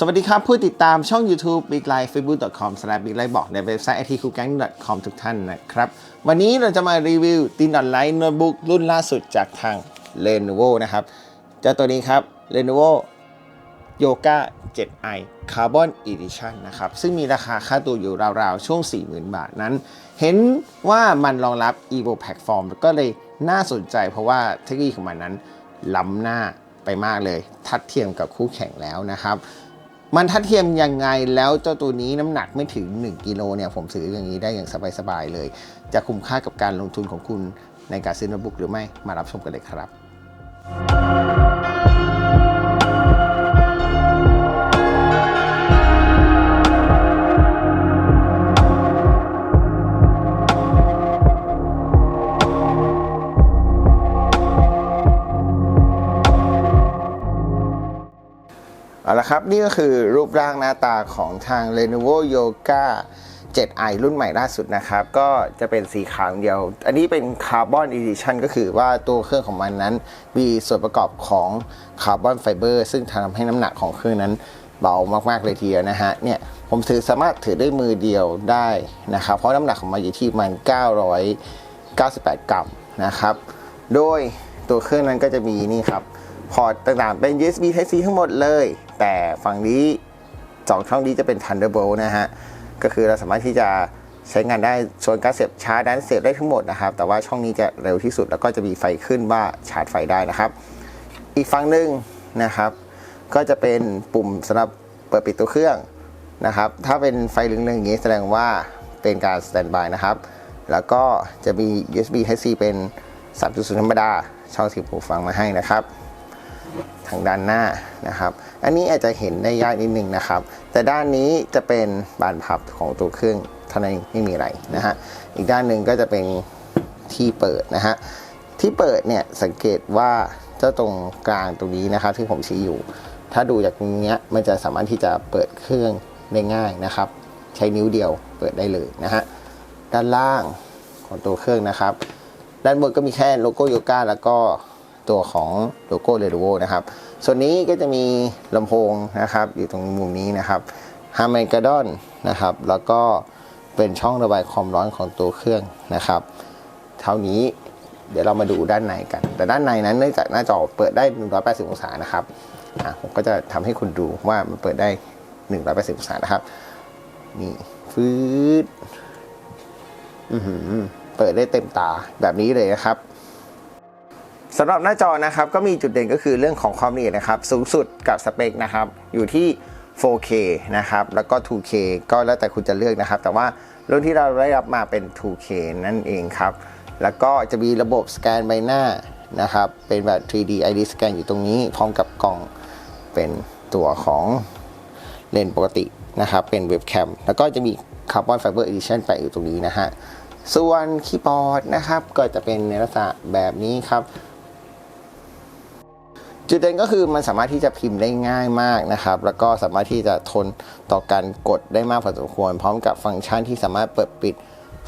สวัสดีครับ ผู้ติดตามช่อง YouTube Big Life Facebook.com s l a b i g l i f e บอกในเว็บไซต์ itcookgang.com ทุกท่านนะครับ วันนี้เราจะมารีวิวตีนออนไลน์โน้ตบุ๊กรุ่นล่าสุดจากทาง Lenovo นะครับ เจ้าตัวนี้ครับ Lenovo Yoga 7i Carbon Edition นะครับ ซึ่งมีราคาค่าตัวอยู่ราวๆ ช่วง 40,000 บาทนั้น เห็นว่ามันรองรับ Evo Platform ก็เลยน่าสนใจเพราะว่าเทคโนโลยีของมันนั้นล้ำหน้าไปมากเลย ทัดเทียมกับคู่แข่งแล้วนะครับ มันทัดเทียมยังไงแล้วเจ้าตัวนี้น้ำหนักไม่ถึง 1กิโลเนี่ยผมซื้ออย่างนี้ได้อย่างสบายๆเลย จะคุ้มค่ากับการลงทุนของคุณในการซื้อโน้ตบุ๊กหรือไม่มารับชมกันเลยครับ ละครับ นี่ก็คือรูปร่างหน้าตาของทาง Lenovo Yoga 7i รุ่นใหม่ล่าสุดนะครับ ก็จะเป็นสีขาวเดียว อันนี้เป็น Carbon Edition ก็คือว่าตัวเครื่องของมันนั้น มีส่วนประกอบของคาร์บอนไฟเบอร์ซึ่งทำให้น้ำหนักของเครื่องนั้นเบามากๆเลยทีเดียวนะฮะเนี่ยผมถือสามารถถือด้วยมือเดียวได้นะครับ เพราะน้ำหนักของมันอยู่ที่มัน 998 กรัมนะครับ โดยตัวเครื่องนั้นก็จะมีนี่ครับ พอร์ตต่างๆ เป็น USB Type C ทั้งหมดเลย แต่ฝั่งนี้สองช่องนี้จะเป็น Thunderbolt นะฮะ ก็คือเราสามารถที่จะใช้งานได้ส่วนการเสียบชาร์จนั้นเสียบได้ทั้งหมดนะครับ แต่ว่าช่องนี้จะเร็วที่สุดแล้วก็จะมีไฟขึ้นว่าชาร์จไฟได้นะครับ อีกฝั่งหนึ่งนะครับ ก็จะเป็นปุ่มสำหรับเปิดปิดตัวเครื่องนะครับ ถ้าเป็นไฟเหลืองๆอย่างนี้แสดงว่าเป็นการสแตนบายนะครับ แล้วก็จะมี USB Type C เป็น 3.0 ธรรมดา ช่องเสียบหูฟังมาให้นะครับ ทางด้านหน้านะครับ อันนี้อาจจะเห็นได้ยากนิดนึงนะครับ แต่ด้านนี้จะเป็นบานพับของตัวเครื่องเท่านั้นไม่มีอะไรนะฮะ อีกด้านหนึ่งก็จะเป็นที่เปิดนะฮะ ที่เปิดเนี่ยสังเกตว่าเจ้าตรงกลางตรงนี้นะครับที่ผมชี้อยู่ ถ้าดูจากตรงเนี้ยมันจะสามารถที่จะเปิดเครื่องได้ง่ายนะครับ ใช้นิ้วเดียวเปิดได้เลยนะฮะ ด้านล่างของตัวเครื่องนะครับ ด้านบนก็มีแค่โลโก้โยก้าแล้วก็ ตัวของโลโก้เรโวนะครับ ส่วนนี้ก็จะมีลำโพงนะครับ อยู่ตรงมุมนี้นะครับฮาร์แมนกาดอนนะครับ แล้วก็เป็นช่องระบายความร้อนของตัวเครื่องนะครับ เท่านี้เดี๋ยวเรามาดูด้านในกัน แต่ด้านในนั้นเนื่องจากหน้าจอเปิดได้ 180 องศานะครับผมก็จะทำให้คุณดูว่ามันเปิดได้ 180 องศานะครับ นี่ฟืดเปิดได้เต็มตาแบบนี้เลยนะครับ สำหรับหน้าจอนะครับก็มีจุดเด่นก็คือเรื่องของความละเอียดนะครับ สูงสุดกับสเปคนะครับ อยู่ที่ 4K นะครับ แล้วก็ 2K ก็แล้วแต่คุณจะเลือกนะครับ แต่ว่ารุ่นที่เราได้รับมาเป็น 2K นั่นเองครับ แล้วก็จะมีระบบสแกนใบหน้านะครับ เป็นแบบ 3D ID สแกนอยู่ตรงนี้ พร้อมกับกล่องเป็นตัวของเลนส์ปกตินะครับ เป็นเว็บแคม แล้วก็จะมี Carbon Fiber Edition แปะอยู่ตรงนี้นะฮะ ส่วนคีย์บอร์ดนะครับ ก็จะเป็นในลักษณะแบบนี้ครับ จุดเด่นก็คือมันสามารถที่จะพิมพ์ได้ง่ายมากนะครับ แล้วก็สามารถที่จะทนต่อการกดได้มากพอสมควร พร้อมกับฟังก์ชันที่สามารถเปิดปิด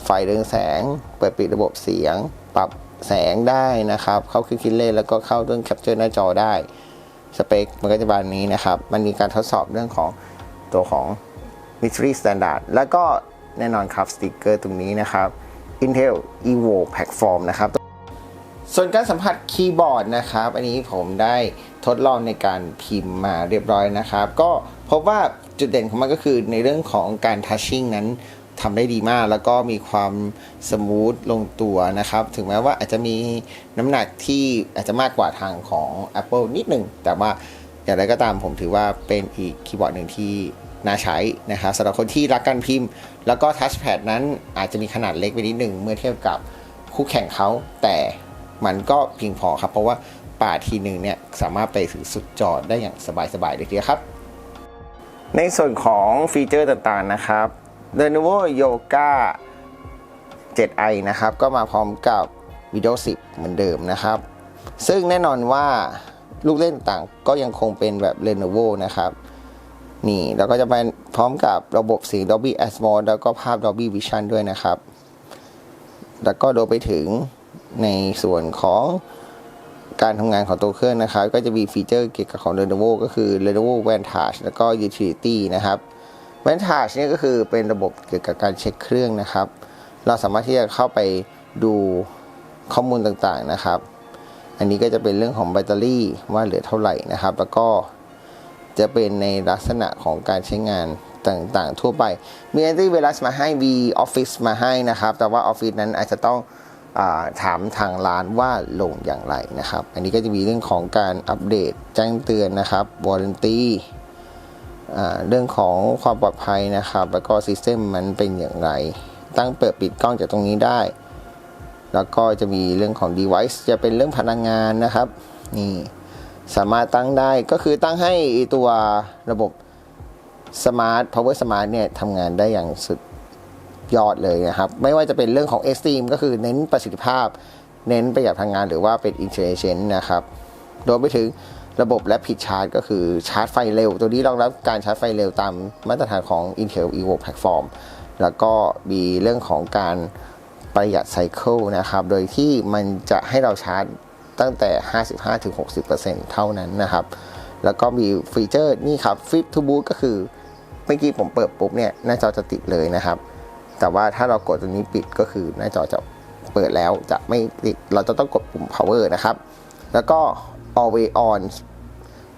ไฟเรืองแสง เปิดปิดระบบเสียง ปรับแสงได้นะครับ เข้าคือคิดเลนแล้วก็เข้าเรื่องแคปเจอร์หน้าจอได้ สเปคมันก็จะบานนี้นะครับ มันมีการทดสอบเรื่องของตัวของ Mystery Standard แล้วก็แน่นอนครับสติกเกอร์ตรงนี้นะครับ Intel Evo Platform นะครับ ส่วนการสัมผัสคีย์บอร์ดนะครับ อันนี้ผมได้ทดลองในการพิมพ์มาเรียบร้อยนะครับ ก็พบว่าจุดเด่นของมันก็คือในเรื่องของการทัชชิ่งนั้นทำได้ดีมาก แล้วก็มีความสมูทลงตัวนะครับ ถึงแม้ว่าอาจจะมีน้ำหนักที่อาจจะมากกว่าทางของ Apple นิดหนึ่งแต่ว่าอย่างไรก็ตามผมถือว่าเป็นอีกคีย์บอร์ดหนึ่งที่น่าใช้นะครับสำหรับคนที่รักการพิมพ์ แล้วก็ทัชแพดนั้นอาจจะมีขนาดเล็กไปนิดหนึ่งเมื่อเทียบกับคู่แข่งเขาแต่ มันก็เพียงพอครับ เพราะว่าป่าทีหนึ่งเนี่ยสามารถไปถึงสุดจอได้อย่างสบายๆเลยทีเดียวครับ ในส่วนของฟีเจอร์ต่างๆนะครับ Lenovo Yoga 7i นะครับ ก็มาพร้อมกับ Windows 10 เหมือนเดิมนะครับ ซึ่งแน่นอนว่าลูกเล่นต่างก็ยังคงเป็นแบบ Lenovo นะครับนี่แล้วก็จะเป็นพร้อมกับระบบเสียง Dolby Atmos แล้วก็ภาพ Dolby Vision ด้วยนะครับ แล้วก็โดยไปถึง ในส่วนของการทำงานของตัวเครื่องนะครับ ก็จะมีฟีเจอร์เกี่ยวกับของ Lenovo ก็คือ Lenovo Vantage แล้วก็ Utility นะครับ Vantage เนี่ยก็คือเป็นระบบเกี่ยวกับการเช็คเครื่องนะครับ เราสามารถที่จะเข้าไปดูข้อมูลต่างๆนะครับ อันนี้ก็จะเป็นเรื่องของแบตเตอรี่ว่าเหลือเท่าไหร่นะครับ แล้วก็จะเป็นในลักษณะของการใช้งานต่างๆ ทั่วไป มีแอนตี้ไวรัสมาให้มี Office มาให้นะครับ แต่ว่า Office นั้นอาจจะต้อง ถามทางร้านว่าลงอย่างไรนะครับ อันนี้ก็จะมีเรื่องของการอัปเดตแจ้งเตือนนะครับ Warranty อ่เรื่องของความปลอดภัยนะครับ แล้วก็ System มันเป็นอย่างไร ตั้งเปิดปิดกล้องจากตรงนี้ได้ แล้วก็จะมีเรื่องของ device จะเป็นเรื่องพลังงานนะครับ นี่สามารถตั้งได้ก็คือตั้งให้ตัวระบบ Smart Power Smart เนี่ยทำงานได้อย่างสุด ยอดเลยนะครับ ไม่ว่าจะเป็นเรื่องของ Extreme ก็คือเน้นประสิทธิภาพ เน้นประหยัดพลังงานหรือว่าเป็น Intelligent นะครับรวมไปถึงระบบและผิดชาร์จก็คือชาร์จไฟเร็ว ตัวนี้รองรับการชาร์จไฟเร็วตามมาตรฐานของ Intel Evo Platform แล้วก็มีเรื่องของการประหยัดไซเคิลนะครับ โดยที่มันจะให้เราชาร์จตั้งแต่ 55-60%เท่านั้นนะครับ แล้วก็มีฟีเจอร์นี่ครับ Flip to Boot ก็คือเมื่อกี้ผมเปิดปุ๊บเนี่ยหน้าจอจะติดเลยนะครับ แต่ว่าถ้าเรากดตรงนี้ปิดก็คือหน้าจอจะเปิดแล้วจะไม่ติด เราจะต้องกดปุ่ม power นะครับ แล้วก็ always on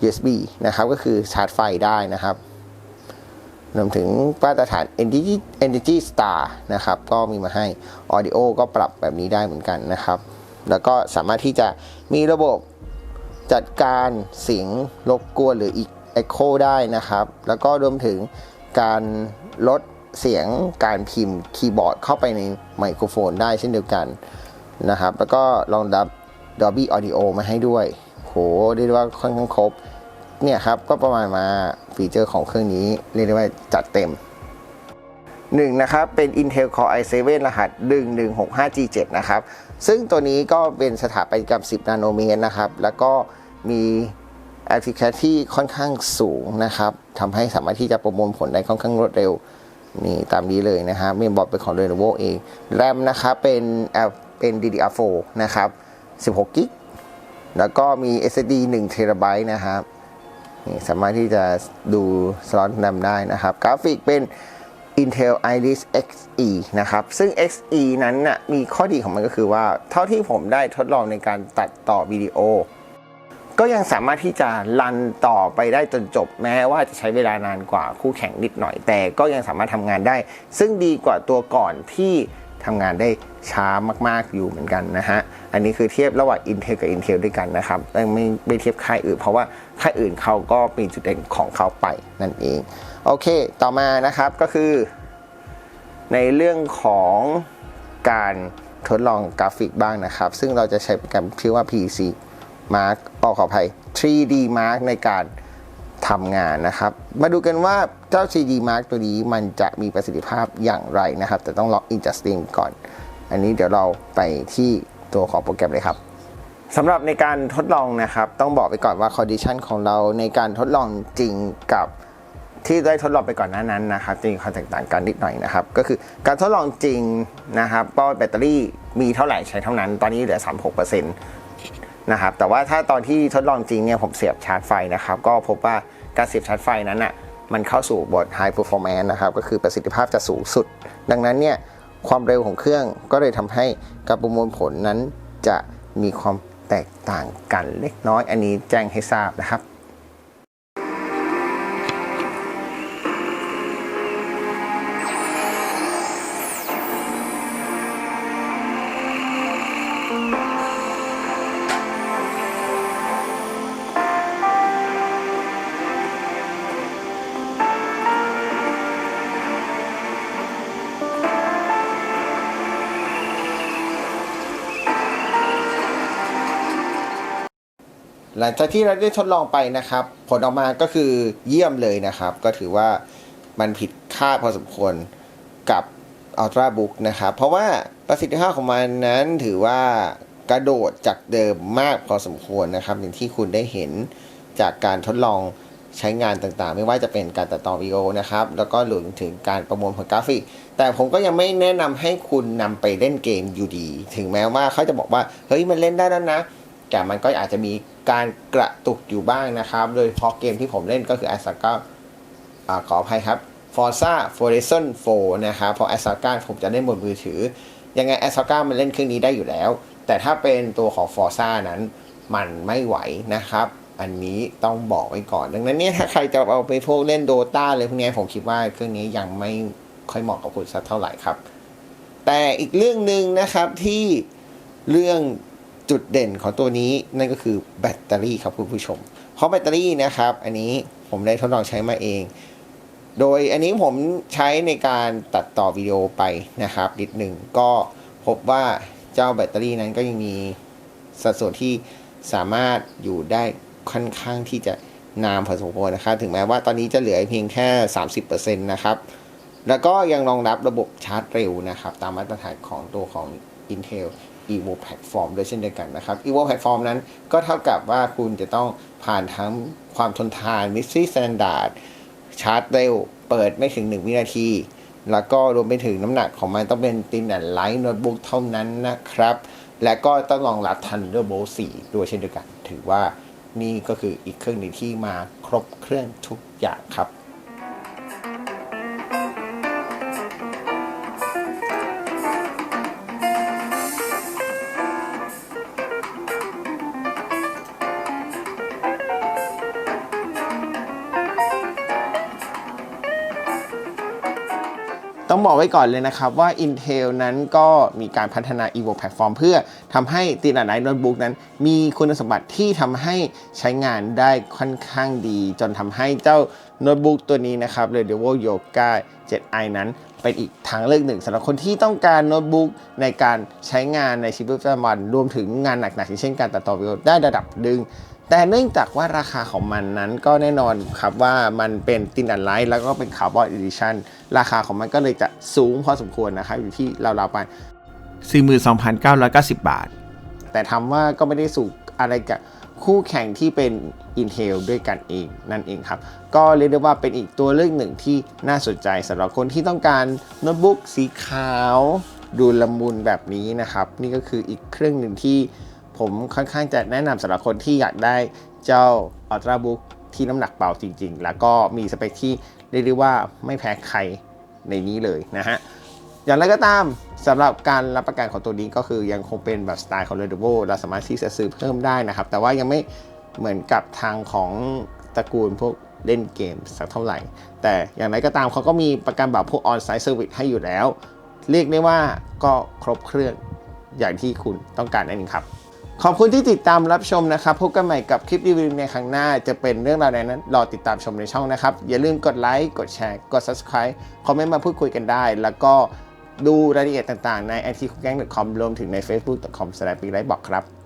USB นะครับ ก็คือชาร์จไฟได้นะครับรวมถึงมาตรฐาน Energy Energy Star นะครับ ก็มีมาให้ Audio ก็ปรับแบบนี้ได้เหมือนกันนะครับ แล้วก็สามารถที่จะมีระบบจัดการเสียงรบกวนหรืออีก Echo ได้นะครับ แล้วก็รวมถึงการลด เสียงการพิมพ์คีย์บอร์ดเข้าไปในไมโครโฟนได้เช่นเดียวกันนะครับ แล้วก็รองรับ Dolby Audio มาให้ด้วย โหเรียกว่าค่อนข้างครบ เนี่ยครับ ก็ประมาณมาฟีเจอร์ของเครื่องนี้ เรียกได้ว่าจัดเต็มหนึ่งนะครับ เป็น Intel Core i7 รหัส 1165G7 นะครับ ซึ่งตัวนี้ก็เป็นสถาปัตยกรรม 10 นาโนเมตรนะครับ แล้วก็มี a p p l i c a t i ที่ค่อนข้างสูงนะครับทำให้สามารถที่จะประมวลผลได้ค่อนข้างรวดเร็ว นี่ตามนี้เลยนะฮะเมนบอร์ดเป็นของ Lenovo เองแรมนะครับเป็นเป็น DDR4 นะครับ16กิกแล้วก็มี SSD 1 t b นะครับนี่สามารถที่จะดูสล็อตนำได้นะครับ กราฟิกเป็น Intel Iris Xe นะครับ ซึ่ง Xe นั้นนะ่ะมีข้อดีของมันก็คือว่า เท่าที่ผมได้ทดลองในการตัดต่อวิดีโอ ก็ยังสามารถที่จะรันต่อไปได้จนจบ แม้ว่าจะใช้เวลานานกว่าคู่แข่งนิดหน่อย แต่ก็ยังสามารถทำงานได้ ซึ่งดีกว่าตัวก่อนที่ทำงานได้ช้ามากๆอยู่เหมือนกันนะฮะ อันนี้คือเทียบระหว่าง Intel กับ Intel ด้วยกันนะครับไม่ไม่เทียบค่ายอื่น เพราะว่าค่ายอื่นเขาก็มีจุดเด่นของเขาไปนั่นเอง โอเค ต่อมานะครับก็คือ ในเรื่องของการทดลองกราฟิกบ้างนะครับ ซึ่งเราจะใช้โปรแกรมชื่อว่า PC Mark ออขออภัย 3D Mark ในการทำงานนะครับ มาดูกันว่าเจ้า 3D Mark ตัวนี้มันจะมีประสิทธิภาพอย่างไรนะครับ แต่ต้องล็อกอินจาก Steam ก่อน อันนี้เดี๋ยวเราไปที่ตัวของโปรแกรมเลยครับสำหรับในการทดลองนะครับ ต้องบอกไปก่อนว่า condition ของเราในการทดลองจริงกับที่ได้ทดลองไปก่อนหน้านั้นนะครับจะมีความแตกต่างกันนิดหน่อยนะครับ ก็คือการทดลองจริงนะครับก็แบตเตอรี่มีเท่าไหร่ใช้เท่านั้น ตอนนี้เหลือ 36%น นะครับแต่ว่าถ้าตอนที่ทดลองจริงเนี่ยผมเสียบชาร์จไฟนะครับ ก็พบว่าการเสียบชาร์จไฟนั้นอะมันเข้าสู่บท High Performance นะครับก็คือประสิทธิภาพจะสูงสุด ดังนั้นเนี่ยความเร็วของเครื่องก็เลยทำให้การประมวลผลนั้นจะมีความแตกต่างกันเล็กน้อยอันนี้แจ้งให้ทราบนะครับ หลังจากที่เราได้ทดลองไปนะครับ ผลออกมาก็คือเยี่ยมเลยนะครับ ก็ถือว่ามันผิดคาดพอสมควรกับ Ultrabook นะครับ เพราะว่าประสิทธิภาพของมันนั้นถือว่ากระโดดจากเดิมมากพอสมควรนะครับ อย่างที่คุณได้เห็นจากการทดลองใช้งานต่างๆ ไม่ว่าจะเป็นการตัดต่อวิดีโอนะครับ แล้วก็รวมถึงการประมวลผลกราฟิก แต่ผมก็ยังไม่แนะนำให้คุณนำไปเล่นเกมอยู่ดี ถึงแม้ว่าเขาจะบอกว่า เฮ้ยมันเล่นได้แล้วนะ แต่มันก็อาจจะมีการกระตุกอยู่บ้างนะครับ โดยเฉพาะเกมที่ผมเล่นก็คือ a s a g a อ่าขออภัยครับ Forza Horizon 4 นะครับเพราะ a s a g a ผมจะเล่นบนมือถือ ยังไง a s a g a มันเล่นเครื่องนี้ได้อยู่แล้ว แต่ถ้าเป็นตัวของ Forza นั้นมันไม่ไหวนะครับ อันนี้ต้องบอกไว้ก่อน ดังนั้นเนี่ยถ้าใครจะเอาไปพวกเล่น Dota เลยพวกนี้ผมคิดว่าเครื่องนี้ยังไม่ค่อยเหมาะกับคุณสักเท่าไหร่ครับ แต่อีกเรื่องหนึ่งนะครับที่เรื่อง จุดเด่นของตัวนี้นั่นก็คือแบตเตอรี่ครับคุณผู้ชม เพราะแบตเตอรี่นะครับ อันนี้ผมได้ทดลองใช้มาเอง โดยอันนี้ผมใช้ในการตัดต่อวิดีโอไปนะครับนิดหนึ่งก็พบว่าเจ้าแบตเตอรี่นั้นก็ยังมีสัดส่วนที่สามารถอยู่ได้ค่อนข้างที่จะนานพอสมควรนะครับถึงแม้ว่าตอนนี้จะเหลือเพียงแค่ 30%นะครับ แล้วก็ยังรองรับระบบชาร์จเร็วนะครับ ตามมาตรฐานของตัวของ Intel Evo Platform ด้วยเช่นเดียวกันนะครับ Evo Platform นั้นก็เท่ากับว่าคุณจะต้องผ่านทั้งความทนทาน MIPS Standard ชาร์จเร็ว เปิดไม่ถึง 1 วินาที แล้วก็รวมไปถึงน้ำหนักของมันต้องเป็นตินแอนไลท์โน้ตบุ๊กเท่านั้นนะครับ และก็ต้องรองรับ Thunderbolt 4 ด้วยเช่นเดียวกัน ถือว่านี่ก็คืออีกเครื่องหนึ่งที่มาครบเครื่องทุกอย่างครับ ต้องบอกไว้ก่อนเลยนะครับว่า Intel นั้นก็มีการพัฒนา Evo Platform เพื่อทำให้ตีนอันโน้ตบุ๊กนั้น มีคุณสมบัติที่ทำให้ใช้งานได้ค่อนข้างดี จนทำให้เจ้าโน้ตบุ๊กตัวนี้นะครับ Lenovo Yoga 7i นั้นเป็นอีกทางเลือกหนึ่งสำหรับคนที่ต้องการโน้ตบุ๊กในการใช้งานในชีวิตประจำวันรวมถึงงานหนักๆเช่นการตัดต่อวิดีโอได้ระดับหนึ่ง แต่เนื่องจากว่าราคาของมันนั้นก็แน่นอนครับว่ามันเป็นตินอันไลท์แล้วก็เป็นคาร์บอนอีดิชันราคาของมันก็เลยจะสูงพอสมควรนะครับอยู่ที่ราวๆไป42,990 บาท แต่ทำว่าก็ไม่ได้สูงอะไรกับคู่แข่งที่เป็น Intel ด้วยกันเองนั่นเองครับ ก็เรียกได้ว่าเป็นอีกตัวเลือกหนึ่งที่น่าสนใจสำหรับคนที่ต้องการโน้ตบุ๊กสีขาว ดูละมุนแบบนี้นะครับ นี่ก็คืออีกเครื่องหนึ่งที่ ผมค่อนข้างจะแนะนำสำหรับคนที่อยากได้เจ้า Ultrabook ที่น้ำหนักเบาจริง ๆ แล้วก็มีสเปคที่เรียกได้ว่าไม่แพ้ใครในนี้เลยนะฮะ อย่างไรก็ตามสำหรับการรับประกันของตัวนี้ก็คือยังคงเป็นแบบสไตล์ของ Lenovo เราสามารถที่จะซื้อเพิ่มได้นะครับ แต่ว่ายังไม่เหมือนกับทางของตระกูลพวกเล่นเกมสักเท่าไหร่ แต่อย่างไรก็ตามเขาก็มีประกันแบบพวก on-site service ให้อยู่แล้ว เรียกได้ว่าก็ครบเครื่องอย่างที่คุณต้องการนั่นเองครับ ขอบคุณที่ติดตามรับชมนะครับ พบกันใหม่กับคลิปรีวิวในครั้งหน้า จะเป็นเรื่องราวใดนั้นรอติดตามชมในช่องนะครับ อย่าลืมกดไลค์ กดแชร์ กด subscribe คอมเมนต์มาพูดคุยกันได้ แล้วก็ดูรายละเอียดต่างๆ ใน itcookgang.com รวมถึงใน facebook.com/biglightbox ครับ